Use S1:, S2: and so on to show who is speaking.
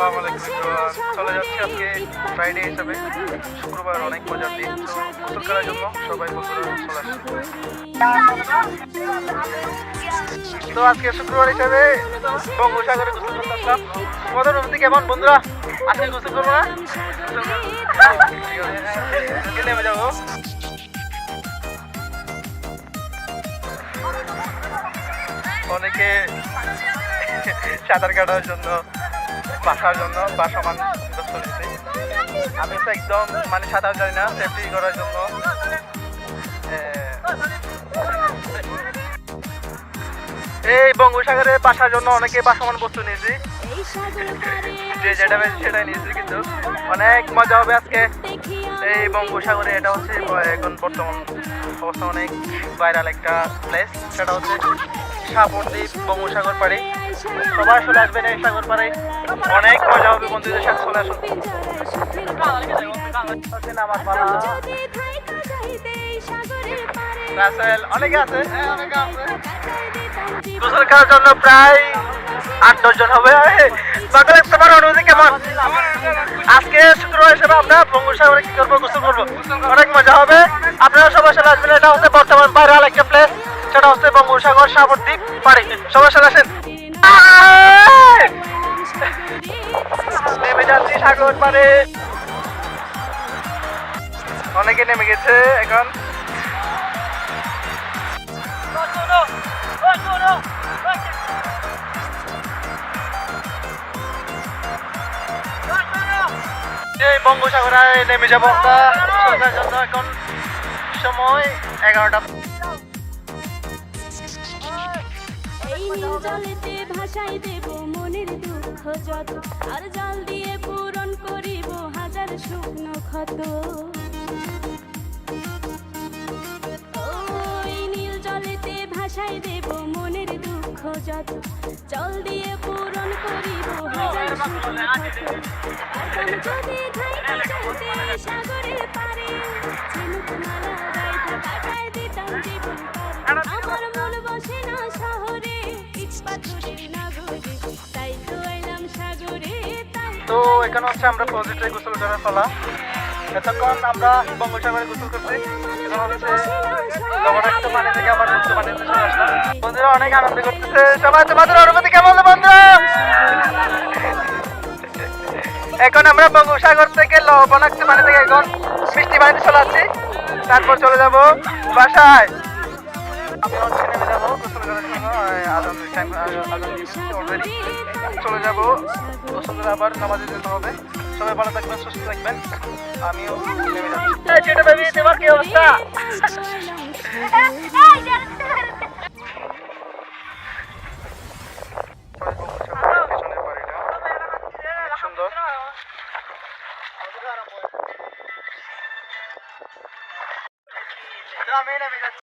S1: আসসালামু আজকে হিসাবে। শুক্রবার অনেক সবাই তো আজকে শুক্রবার হিসাবে বঙ্গোসাগরে গোসল করতে তোমাদের কেমন বন্ধুরা আজকে গোসল করব না। নেমে যাব। অনেকে সাঁতার কাটার জন্য বাসার জন্য বা সমান আমি তো একদম মানে সাঁতার জানি না সেফটি করার জন্য। এই বঙ্গোসাগরে বাসার জন্য অনেকে বাসমান বস্তু নিয়েছি। যে যেটা সেটাই নিয়েছি কিন্তু। অনেক মজা হবে আজকে। এই বঙ্গোসাগরে এটা হচ্ছে এখন বর্তমান অবস্থা অনেক ভাইরাল একটা প্লেস সেটা হচ্ছে সাপরদ্বীপ বঙ্গোসাগর পাড়ে। সবাই চলে আসবেন এই সাগর পাড়ে। অনেক মজা হবে বন্ধুদের সাথে চলে আসুন। পড়া, রাসেল অনেকে আছে? হ্যাঁ প্রায় আট দশজন হবে। সকালে তোমার অনুভূতি কেমন? আমরা কি করব? গোসল করব? অনেক মজা হবে। আপনারা সবাই সাথে আসবেন, এটা হচ্ছে বর্তমান একটা প্লেস সেটা হচ্ছে সাগরদ্বীপ পাড়ে। সবাই সাথে আসেন। নেমে যাচ্ছি সাগর অনেকে নেমে গেছে এখন। এই বঙ্গোসাগরে নেমে যাব আমরা। সরকার জন্য এখন সময় এগারোটা।
S2: জলেতে ভাসাই দেব মনের দুঃখ যত, আর জল দিয়ে পূরণ করিব হাজার শুকনো ক্ষত। ভাসাই দেব যত জল দিয়ে পূরণ করিব হাজার যদি থাইকা যাইতে সাগরের পারে ঝিনুক মালা গাইতে কাটায় দিতাম জীবন পারে। আমার মন বসে না শহরে ইট পাথরের নাগরে তাই তো এলাম সাগরে
S1: তো এখানে হচ্ছে আমরা প্রজেক্টে গোসল করার ফলা এতক্ষণ আমরা বঙ্গোসাগরে গোসল করছি। এখন বন্ধুরা, অনেক আনন্দ করতেছে। সবাই, তোমাদের অনুভূতি কেমন বন্ধুরা? এখন আমরা বঙ্গোসাগর থেকে লবণাক্ত পানি থেকে এখন মিষ্টি পানিতে চলে আসছি। তারপর চলে যাব বাসায়। আমি যাব টাইম চলে যাব আবার নামাজে হবে। সবাই ভালো থাকবেন সুস্থ থাকবেন। আমিও নেমে যাচ্ছি। তোমার কি অবস্থা আমি নেমে যাচ্ছি।